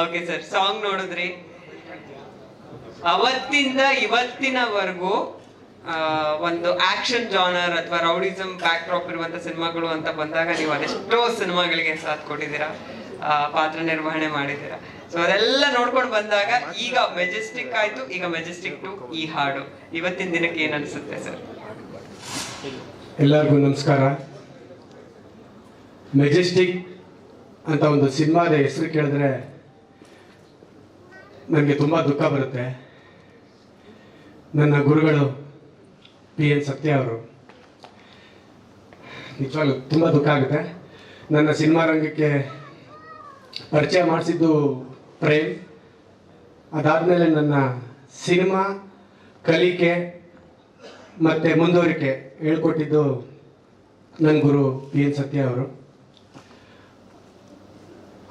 Okay sir song ನೋಡಿದ್ರಿ. ಅವತ್ತಿಂದ ಇವತ್ತಿನವರೆಗೂ ಒಂದು ಆಕ್ಷನ್ ಜಾನರ್ ಅಥವಾ ರೌಡಿಸಮ್ ಬ್ಯಾಕ್ ಡ್ರಾಪ್ ಇರುವಂತ ಸಿನಿಮಾಗಳು ಅಂತ ಬಂದಾಗ ನೀವು ಅದೆಷ್ಟೋ ಸಿನಿಮಾಗಳಿಗೆ ಸಾಥ್ ಕೊಟ್ಟಿದ್ದೀರಾ ಪಾತ್ರ ನಿರ್ವಹಣೆ ಮಾಡಿದ್ದೀರಾ. ಸೊ ಅದೆಲ್ಲ ನೋಡ್ಕೊಂಡು ಬಂದಾಗ ಈಗ ಮೆಜೆಸ್ಟಿಕ್ ಆಯ್ತು, ಈಗ ಮೆಜೆಸ್ಟಿಕ್ ಟು ಈ ಹಾಡು. ಇವತ್ತಿನ ದಿನಕ್ಕೆ ಏನ್ ಅನಿಸುತ್ತೆ ಸರ್ ಎಲ್ಲರಿಗೂ ನಮಸ್ಕಾರ. ಮೆಜೆಸ್ಟಿಕ್ ಅಂತ ಒಂದು ಸಿನಿಮಾದ ಹೆಸರು ಕೇಳಿದ್ರೆ ನನಗೆ ತುಂಬ ದುಃಖ ಬರುತ್ತೆ. ನನ್ನ ಗುರುಗಳು ಪಿ ಎನ್ ಸತ್ಯ ಅವರು, ನಿಜವಾಗ್ಲೂ ತುಂಬ ದುಃಖ ಆಗುತ್ತೆ. ನನ್ನ ಸಿನಿಮಾ ರಂಗಕ್ಕೆ ಪರಿಚಯ ಮಾಡಿಸಿದ್ದು ಪ್ರೇಮ್. ಅದಾದಮೇಲೆ ನನ್ನ ಸಿನಿಮಾ ಕಲಿಕೆ ಮತ್ತು ಮುಂದುವರಿಕೆ ಹೇಳ್ಕೊಟ್ಟಿದ್ದು ನನ್ನ ಗುರು ಪಿ ಎನ್ ಸತ್ಯ ಅವರು.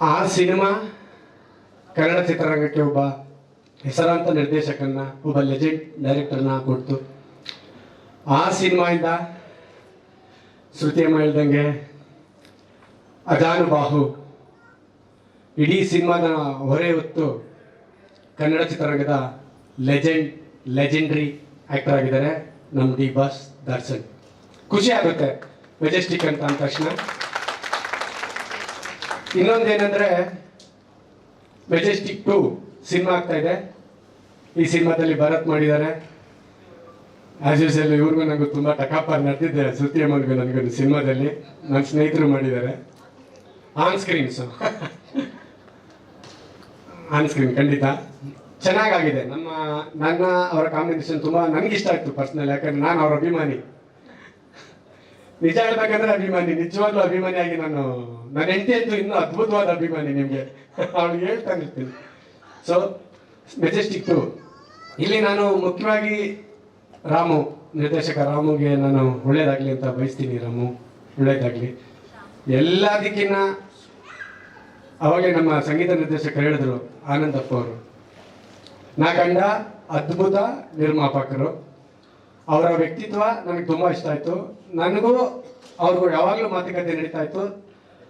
ಆ ಸಿನಿಮಾ ಕನ್ನಡ ಚಿತ್ರರಂಗಕ್ಕೆ ಒಬ್ಬ ಹೆಸರಾಂತ ನಿರ್ದೇಶಕನ್ನ, ಒಬ್ಬ ಲೆಜೆಂಡ್ ಡೈರೆಕ್ಟರ್ನ ಕೊಡ್ತು. ಆ ಸಿನಿಮಾಯಿಂದ ಶ್ರುತಿಯಮ್ಮ ಹೇಳ್ದಂಗೆ ಅಜಾನುಬಾಹು. ಇಡೀ ಸಿನಿಮಾನ ಹೊರೆ ಹೊತ್ತು ಕನ್ನಡ ಚಿತ್ರರಂಗದ ಲೆಜೆಂಡ್ ಲೆಜೆಂಡ್ರಿ ಆಕ್ಟರ್ ಆಗಿದ್ದಾರೆ ನಮ್ಮ ಡಿ ಬಾಸ್ ದರ್ಶನ್. ಖುಷಿ ಆಗುತ್ತೆ ಮೆಜೆಸ್ಟಿಕ್ ಅಂತ ಅಂದ ತಕ್ಷಣ. ಇನ್ನೊಂದೇನೆಂದ್ರೆ ಮೆಜೆಸ್ಟಿಕ್ ಟು ಸಿನಿಮಾ ಆಗ್ತಾ ಇದೆ. ಈ ಸಿನಿಮಾದಲ್ಲಿ ಭರತ್ ಮಾಡಿದ್ದಾರೆ. ಆಸ್ ಯೂಸಲ್ ಇವ್ರಿಗೂ ನನಗೂ ತುಂಬ ಟಕಾಪರ್ ನಡೆದಿದ್ದೆ ಶ್ರುತಿ ಅಮ್ಮನಿಗೂ ನನಗೊಂದು ಸಿನಿಮಾದಲ್ಲಿ ನನ್ನ ಸ್ನೇಹಿತರು ಮಾಡಿದ್ದಾರೆ. ಆನ್ ಸ್ಕ್ರೀನ್ಸು ಆನ್ ಸ್ಕ್ರೀನ್ ಖಂಡಿತ. ಚೆನ್ನಾಗಾಗಿದೆ. ನಮ್ಮ, ನನ್ನ ಅವರ ಕಾಂಬಿನೇಷನ್ ತುಂಬ ನನಗಿಷ್ಟ ಆಯಿತು ಪರ್ಸನಲ್ ಯಾಕಂದ್ರೆ ನಾನು ಅವರ ಅಭಿಮಾನಿ. ನಿಜ ಹೇಳ್ಬೇಕಂದ್ರೆ ಅಭಿಮಾನಿ ನಿಜವಾಗ್ಲೂ ಅಭಿಮಾನಿಯಾಗಿ ನಾನು, ನನ್ನ ಹೆಂಡತಿ ಅಂತೂ ಇನ್ನೂ ಅದ್ಭುತವಾದ ಅಭಿಮಾನಿ ನಿಮಗೆ. ಅವ್ಳು ಹೇಳ್ತಾನೆ ಇರ್ತೀನಿ. ಸೊ ಮೆಜೆಸ್ಟಿಕ್ ಟು ಇಲ್ಲಿ ನಾನು ಮುಖ್ಯವಾಗಿ ರಾಮು, ನಿರ್ದೇಶಕ ರಾಮುಗೆ ನಾನು ಒಳ್ಳೇದಾಗ್ಲಿ ಅಂತ ಬಯಸ್ತೀನಿ ರಾಮು. ಒಳ್ಳೇದಾಗ್ಲಿ. ಎಲ್ಲದಕ್ಕಿನ್ನ ಅವಾಗಲೇ ನಮ್ಮ ಸಂಗೀತ ನಿರ್ದೇಶಕರು ಹೇಳಿದ್ರು ಆನಂದಪ್ಪ ಅವರು. ನಾ ಕಂಡ ಅದ್ಭುತ ನಿರ್ಮಾಪಕರು. ಅವರ ವ್ಯಕ್ತಿತ್ವ ನನಗೆ ತುಂಬ ಇಷ್ಟ ಆಯಿತು. ನನಗೂ ಅವ್ರಿಗೂ ಯಾವಾಗಲೂ ಮಾತುಕತೆ ನಡೀತಾ ಇತ್ತು.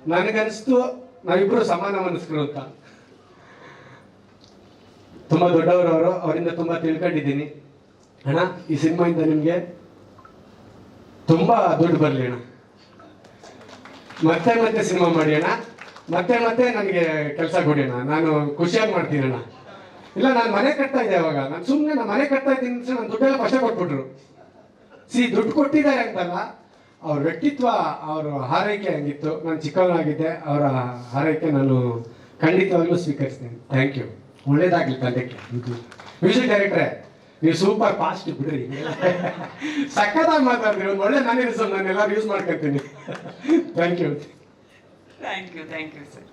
ನನಗನ್ನಿಸ್ತು ನಾವಿಬ್ಬರು ಸಮಾನ ಮನಸ್ಕರು ಅಂತ. ತುಂಬ ದೊಡ್ಡವರವರು ಅವರು ಅವರಿಂದ ತುಂಬ ತಿಳ್ಕೊಂಡಿದ್ದೀನಿ. ಅಣ್ಣ, ಈ ಸಿನಿಮಾಯಿಂದ ನಿಮಗೆ ತುಂಬ ದುಡ್ಡು ಬರಲಿ ಅಣ್ಣ. ಮತ್ತೆ ಮತ್ತೆ ಸಿನಿಮಾ ಮಾಡಿ ಅಣ್ಣ. ಮತ್ತೆ ಮತ್ತೆ ನನಗೆ ಕೆಲಸ ಕೊಡಿ ಅಣ್ಣ. ನಾನು ಖುಷಿಯಾಗಿ ಮಾಡ್ತೀನಿ ಅಣ್ಣ. ಇಲ್ಲ, ನಾನು ಮನೆ ಕಟ್ತಾ ಇದ್ದೆ ಅವಾಗ. ನಾನು ಸುಮ್ಮನೆ ನಾನು ಮನೆ ಕಟ್ತಾ ಇದ್ದೀನಿ ನನ್ನ ದುಡ್ಡೆಲ್ಲ ಕಷ್ಟ ಕೊಟ್ಬಿಟ್ರು. ಸಿ, ದುಡ್ಡು ಕೊಟ್ಟಿದ್ದಾರೆ ಅಂತಲ್ಲ, ಅವ್ರ ವ್ಯಕ್ತಿತ್ವ, ಅವರ ಹಾರೈಕೆ ಹಂಗಿತ್ತು? ನಾನು ಚಿಕ್ಕವನಾಗಿದ್ದೆ, ಅವರ ಹಾರೈಕೆ ನಾನು ಖಂಡಿತವಾಗ್ಲೂ ಸ್ವೀಕರಿಸ್ತೀನಿ. ಥ್ಯಾಂಕ್ ಯು ಒಳ್ಳೇದಾಗ್ಲಿ ತಂದೆಕ್ಕೆ ಮ್ಯೂಸಿಕ್ ಡೈರೆಕ್ಟ್ರೆ ನೀವು ಸೂಪರ್ ಫಾಸ್ಟ್ ಬಿಡ್ರಿ. ಸಕ್ಕತ್ತಾಗಿ ಮಾತಾಡ್ತೀರಿ, ಒಂದು ಒಳ್ಳೆ ನಾನು ನಾನು ಎಲ್ಲರೂ ಯೂಸ್ ಮಾಡ್ಕೊತೀನಿ. Thank you thank you thank you sir